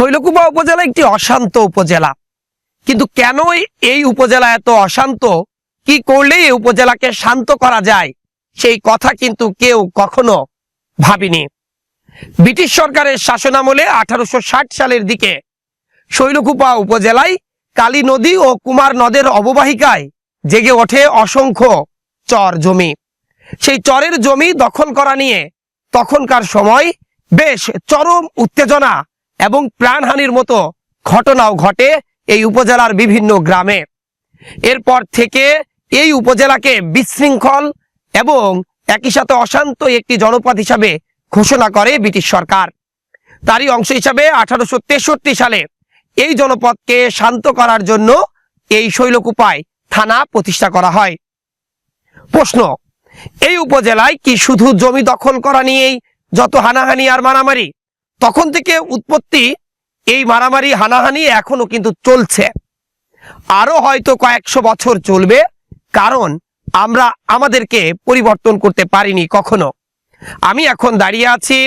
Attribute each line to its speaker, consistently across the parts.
Speaker 1: শৈলকুপা উপজেলা একটি অশান্ত উপজেলা। কিন্তু কেন এই উপজেলা এত অশান্ত? কি করলে এই উপজেলাকে শান্ত করা যায়? সেই কথা কিন্তু কেউ কখনো ভাবিনি। ব্রিটিশ সরকারের শাসনামলে আঠারোশো ষাট সালের দিকে শৈলকুপা উপজেলায় কালী নদী ও কুমার নদের অববাহিকায় জেগে ওঠে অসংখ্য চর জমি। সেই চরের জমি দখল করা নিয়ে তখনকার সময় বেশ চরম উত্তেজনা এবং প্রাণহানির মতো ঘটনাও ঘটে এই উপজেলার বিভিন্ন গ্রামে। এরপর থেকে এই উপজেলাকে বিশৃঙ্খল এবং একই সাথে অশান্ত একটি জনপদ হিসাবে ঘোষণা করে ব্রিটিশ সরকার। তারই অংশ হিসাবে আঠারোশো তেষট্টি সালে এই জনপদকে শান্ত করার জন্য এই শৈলকুপায় থানা প্রতিষ্ঠা করা হয়। প্রশ্ন, এই উপজেলায় কি শুধু জমি দখল করা নিয়েই যত হানাহানি আর মারামারি তখন থেকে উৎপত্তি এই মারামারি, হানাহানি এখনও কিন্তু চলছে। আরও হয়তো কয়েকশো বছর চলবে, কারণ আমরা আমাদেরকে পরিবর্তন করতে পারিনি কখনো। আমি এখন দাঁড়িয়ে আছি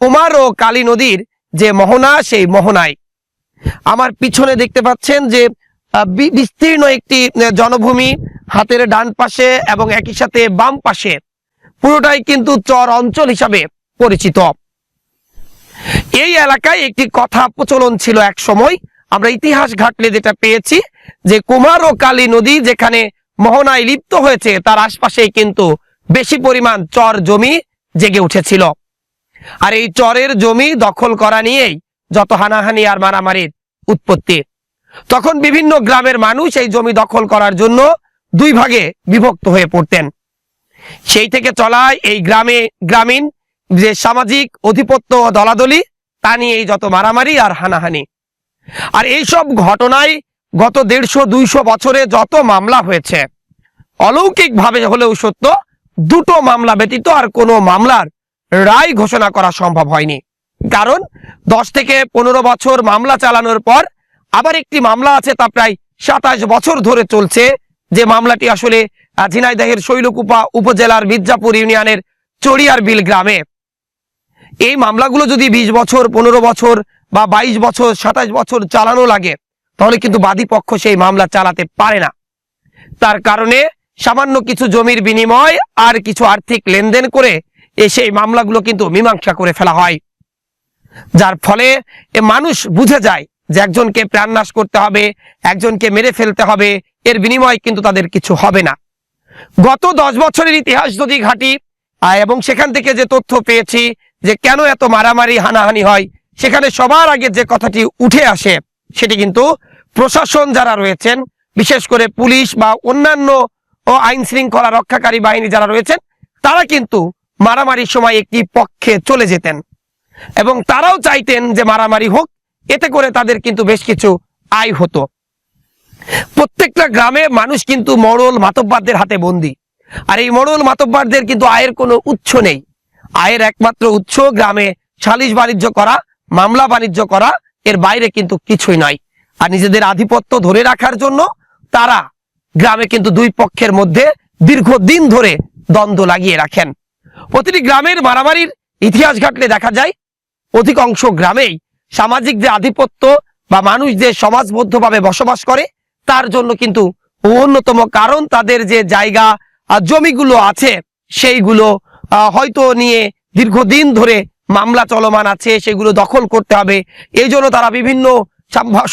Speaker 1: কুমার ও কালী নদীর যে মোহনা, সেই মোহনায়। আমার পিছনে দেখতে পাচ্ছেন যে বিস্তীর্ণ একটি জনভূমি হাতের ডান পাশে এবং একই সাথে বাম পাশে। পুরোটাই কিন্তু চর অঞ্চল হিসাবে পরিচিত। এই এলাকায় একটি কথা প্রচলন ছিল এক সময়। আমরা ইতিহাস ঘাটলে যেটা পেয়েছি, যে কুমার ও কালী নদী যেখানে মোহনায় লিপ্ত হয়েছে, তার আশপাশে কিন্তু বেশি পরিমাণ চর জমি জেগে উঠেছিল। আর এই চরের জমি দখল করা নিয়েই যত হানাহানি আর মারামারির উৎপত্তি। তখন বিভিন্ন গ্রামের মানুষ এই জমি দখল করার জন্য দুই ভাগে বিভক্ত হয়ে পড়তেন। সেই থেকে চলায় এই গ্রামে, গ্রামীণ যে সামাজিক অধিপত্য ও দলাদলি তা নিয়ে এই যত মারামারি আর হানাহানি। আর এইসব ঘটনায় গত দেড়শো, দুইশো বছরে যত মামলা হয়েছে অলৌকিক ভাবে হলেও সত্য, দুটো মামলা ব্যতীত আর কোনো মামলার রায় ঘোষণা করা সম্ভব হয়নি। কারণ দশ থেকে পনেরো বছর মামলা চালানোর পর আবার একটি মামলা আছে তা প্রায় সাতাশ বছর ধরে চলছে, যে মামলাটি আসলে ঝিনাইদহের শৈলকুপা উপজেলার মির্জাপুর ইউনিয়নের চড়িয়ার বিল গ্রামে। এই মামলাগুলো যদি বিশ বছর, পনেরো বছর বা বাইশ বছর, সাতাশ বছর চালানো লাগে, তাহলে কিন্তু বাদী পক্ষ সেই মামলা চালাতে পারে না। তার কারণে সামান্য কিছু জমির বিনিময় আর কিছু আর্থিক লেনদেন করে এ সেই মামলাগুলো কিন্তু মীমাংসা করে ফেলা হয়। যার ফলে এ মানুষ বুঝে যায় যে একজনকে প্রাণনাশ করতে হবে, একজনকে মেরে ফেলতে হবে, এর বিনিময় কিন্তু তাদের কিছু হবে না। গত দশ বছরের ইতিহাস যদি ঘাটি এবং সেখান থেকে যে তথ্য পেয়েছি যে কেন এত মারামারি, হানাহানি হয়? সেখানে সবার আগে যে কথাটি উঠে আসে, সেটি কিন্তু প্রশাসন যারা রয়েছেন, বিশেষ করে পুলিশ বা অন্যান্য ও আইন শৃঙ্খলা রক্ষাকারী বাহিনী যারা রয়েছেন, তারা কিন্তু মারামারির সময় একটি পক্ষে চলে যেতেন। এবং তারাও চাইতেন যে মারামারি হোক, এতে করে তাদের কিন্তু বেশ কিছু আয় হতো। প্রত্যেকটা গ্রামে মানুষ কিন্তু মরল মাতব্বারদের হাতে বন্দী। আর এই মরল মাতব্বারদের কিন্তু আয়ের কোনো উৎস নেই। আয়ের একমাত্র উৎস গ্রামে সালিশ বাণিজ্য করা, মামলা বাণিজ্য করা, এর বাইরে কিন্তু কিছুই নয় আর নিজেদের আধিপত্য ধরে রাখার জন্য তারা গ্রামে কিন্তু দুই পক্ষের মধ্যে দীর্ঘদিন ধরে দ্বন্দ্ব লাগিয়ে রাখেন। প্রতিটি গ্রামের মারামারির ইতিহাস ঘাটলে দেখা যায়, অধিকাংশ গ্রামেই সামাজিক যে আধিপত্য বা মানুষ যে সমাজবদ্ধভাবে বসবাস করে, তার জন্য কিন্তু অন্যতম কারণ তাদের যে জায়গা আর জমিগুলো আছে, সেইগুলো হয়তো নিয়ে দীর্ঘদিন ধরে মামলা চলমান আছে, সেগুলো দখল করতে হবে। এই জন্য তারা বিভিন্ন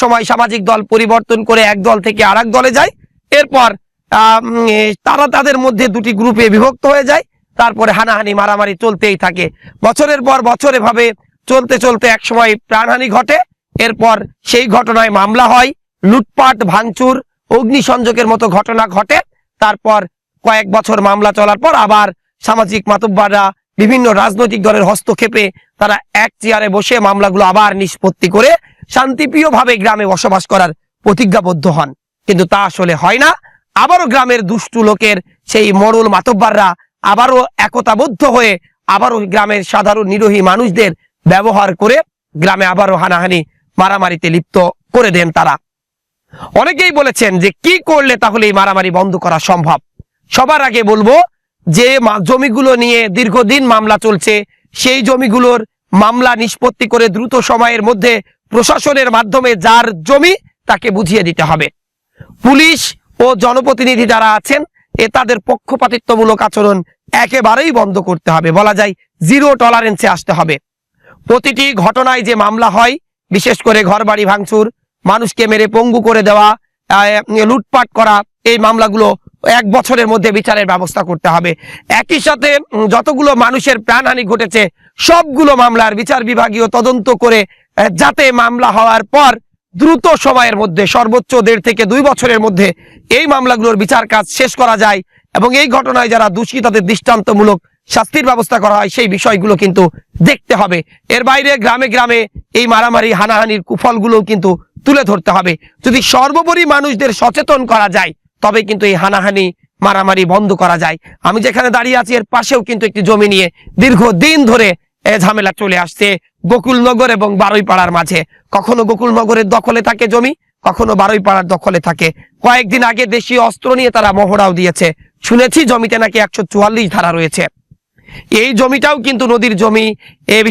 Speaker 1: সময় সামাজিক দল পরিবর্তন করে এক দল থেকে আর দলে যায়। এরপর তারা তাদের মধ্যে দুটি গ্রুপে বিভক্ত হয়ে যায়। তারপরে হানাহানি, মারামারি চলতেই থাকে। বছরের পর বছর এভাবে চলতে চলতে এক সময় প্রাণহানি ঘটে। এরপর সেই ঘটনায় মামলা হয়। লুটপাট, ভাঙচুর, অগ্নিসংযোগের মতো ঘটনা ঘটে। তারপর কয়েক বছর মামলা চলার পর আবার সামাজিক মাতব্বাররা বিভিন্ন রাজনৈতিক দলের হস্তক্ষেপে তারা এক চেয়ারে বসে মামলাগুলো আবার নিষ্পত্তি করে শান্তিপ্রিয়ভাবে গ্রামে বসবাস করার প্রতিজ্ঞাবদ্ধ হন। কিন্তু তা আসলে হয় না। আবারও গ্রামের দুষ্টু লোকের সেই মরল মাতব্বাররা আবারও একতাবদ্ধ হয়ে আবারও গ্রামের সাধারণ নিরোহী মানুষদের ব্যবহার করে গ্রামে আবারও হানাহানি, মারামারিতে লিপ্ত করে দেন তারা। অনেকেই বলেছেন যে কি করলে তাহলে এই মারামারি বন্ধ করা সম্ভব? সবার আগে বলব যে জমিগুলো নিয়ে দীর্ঘদিন মামলা চলছে, সেই জমিগুলোর মামলা নিষ্পত্তি করে দ্রুত সময়ের মধ্যে প্রশাসনের মাধ্যমে যার জমি তাকে বুঝিয়ে দিতে হবে। পুলিশ ও জনপ্রতিনিধি যারা আছেন, এ তাদের পক্ষপাতিত্বমূলক আচরণ একেবারেই বন্ধ করতে হবে। বলা যায়, জিরো টলারেন্সে আসতে হবে। প্রতিটি ঘটনায় যে মামলা হয়, বিশেষ করে ঘরবাড়ি ভাঙচুর, মানুষকে মেরে পঙ্গু করে দেওয়া লুটপাট করা, এই মামলাগুলো এক বছরের মধ্যে বিচারের ব্যবস্থা করতে হবে। একই সাথে যতগুলো মানুষের প্রাণহানি ঘটেছে, সবগুলো মামলার বিচার বিভাগীয় তদন্ত করে যাতে মামলা হওয়ার পর দ্রুত সময়ের মধ্যে, সর্বোচ্চ দেড় থেকে দুই বছরের মধ্যে এই মামলাগুলোর বিচার কাজ শেষ করা যায় এবং এই ঘটনায় যারা দোষী, তাদের দৃষ্টান্তমূলক শাস্তির ব্যবস্থা করা হয়, সেই বিষয়গুলো কিন্তু দেখতে হবে। এর বাইরে গ্রামে গ্রামে এই মারামারি, হানাহানির কুফলগুলো কিন্তু তুলে ধরতে হবে। যদি সর্বোপরি মানুষদের সচেতন করা যায় তবে কিন্তু এই হানাহানি মারামারি বন্ধ করা যায়। আমি যেখানে দাঁড়িয়ে আছি, এর পাশেও কিন্তু একটি জমি নিয়ে দীর্ঘ দিন ধরে এ ঝামেলা চলে আসছে গোকুলনগর এবং বারুইপাড়ার মাঝে। কখনো গোকুলনগরের দখলে থাকে জমি, কখনো বারুইপাড়ার দখলে থাকে। কয়েকদিন আগে দেশীয় অস্ত্র নিয়ে তারা মহড়াও দিয়েছে। শুনেছি জমিতে নাকি একশো চুয়াল্লিশ ধারা রয়েছে। এই জমিটাও কিন্তু নদীর জমি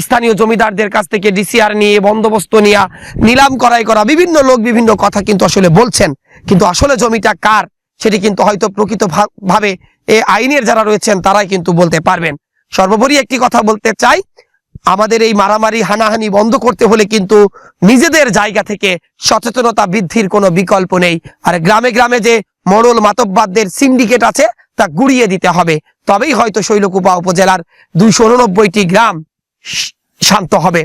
Speaker 1: স্থানীয় জমিদারদের কাছ থেকে ডিসিআর নিয়ে, বন্দোবস্ত নিয়ে, নিলাম করাই করা, বিভিন্ন লোক বিভিন্ন কথা কিন্তু আসলে বলছেন। কিন্তু আসলে জমিটা কার? সেটি কিন্তু হয়তো প্রকৃত ভাবে এ আইনের যারা রয়েছেন তারাই কিন্তু বলতে পারবেন। সর্বোপরি একটি কথা বলতে চাই, আমাদের এই মারামারি, হানাহানি বন্ধ করতে হলে কিন্তু নিজেদের জায়গা থেকে সচেতনতা বৃদ্ধির কোনো বিকল্প নেই। আর গ্রামে গ্রামে যে মোড়ল মাতব্বাদদের সিন্ডিকেট আছে, তা গুড়িয়ে দিতে হবে। তবেই হয়তো শৈলকুপা উপজেলার দুইশো গ্রাম শান্ত হবে।